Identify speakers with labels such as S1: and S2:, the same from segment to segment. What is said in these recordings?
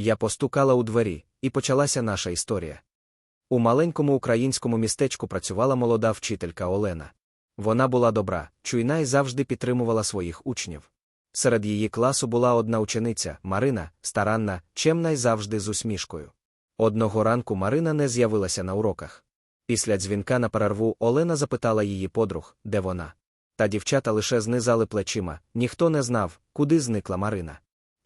S1: Я постукала у двері, і почалася наша історія. У маленькому українському містечку працювала молода вчителька Олена. Вона була добра, чуйна і завжди підтримувала своїх учнів. Серед її класу була одна учениця Марина, старанна, чемна й завжди з усмішкою. Одного ранку Марина не з'явилася на уроках. Після дзвінка на перерву Олена запитала її подруг, де вона. Та дівчата лише знизали плечима, ніхто не знав, куди зникла Марина.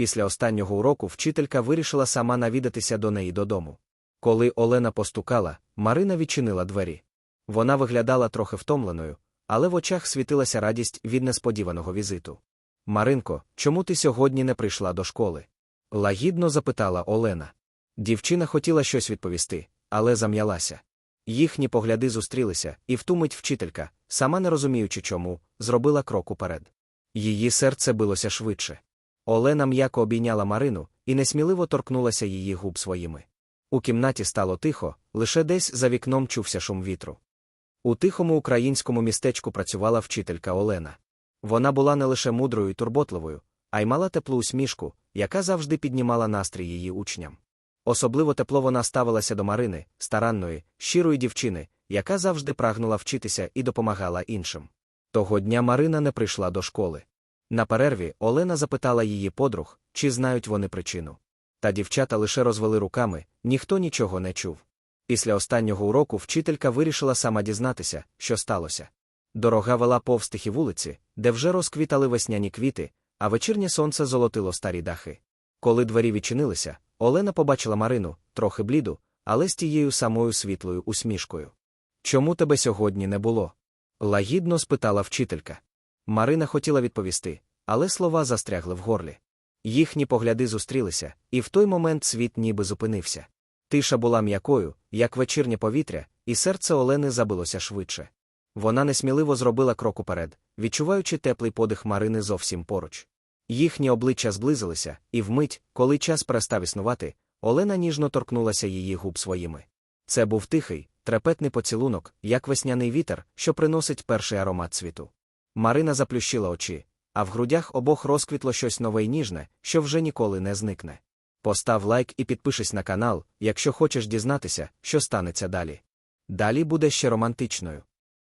S1: Після останнього уроку вчителька вирішила сама навідатися до неї додому. Коли Олена постукала, Марина відчинила двері. Вона виглядала трохи втомленою, але в очах світилася радість від несподіваного візиту. Маринко, чому ти сьогодні не прийшла до школи? лагідно запитала Олена. Дівчина хотіла щось відповісти, але зам'ялася. Їхні погляди зустрілися, і в ту мить вчителька, сама не розуміючи чому, зробила крок уперед. Її серце билося швидше. Олена м'яко обійняла Марину і несміливо торкнулася її губ своїми. У кімнаті стало тихо, лише десь за вікном чувся шум вітру. У тихому українському містечку працювала вчителька Олена. Вона була не лише мудрою і турботливою, а й мала теплу усмішку, яка завжди піднімала настрій її учням. Особливо тепло вона ставилася до Марини, старанної, щирої дівчини, яка завжди прагнула вчитися і допомагала іншим. Того дня Марина не прийшла до школи. На перерві Олена запитала її подруг, чи знають вони причину. Та дівчата лише розвели руками, ніхто нічого не чув. Після останнього уроку вчителька вирішила сама дізнатися, що сталося. Дорога вела повз вулиці, де вже розквітали весняні квіти, а вечірнє сонце золотило старі дахи. Коли двері відчинилися, Олена побачила Марину, трохи бліду, але з тією самою світлою усмішкою. Чому тебе сьогодні не було? лагідно спитала вчителька. Марина хотіла відповісти, але слова застрягли в горлі. Їхні погляди зустрілися, і в той момент світ ніби зупинився. Тиша була м'якою, як вечірнє повітря, і серце Олени забилося швидше. Вона несміливо зробила крок уперед, відчуваючи теплий подих Марини зовсім поруч. Їхні обличчя зблизилися, і вмить, коли час перестав існувати, Олена ніжно торкнулася її губ своїми. Це був тихий, трепетний поцілунок, як весняний вітер, що приносить перший аромат світу. Марина заплющила очі, а в грудях обох розквітло щось нове й ніжне, що вже ніколи не зникне. Постав лайк і підпишись на канал, якщо хочеш дізнатися, що станеться далі. Далі буде ще романтичною.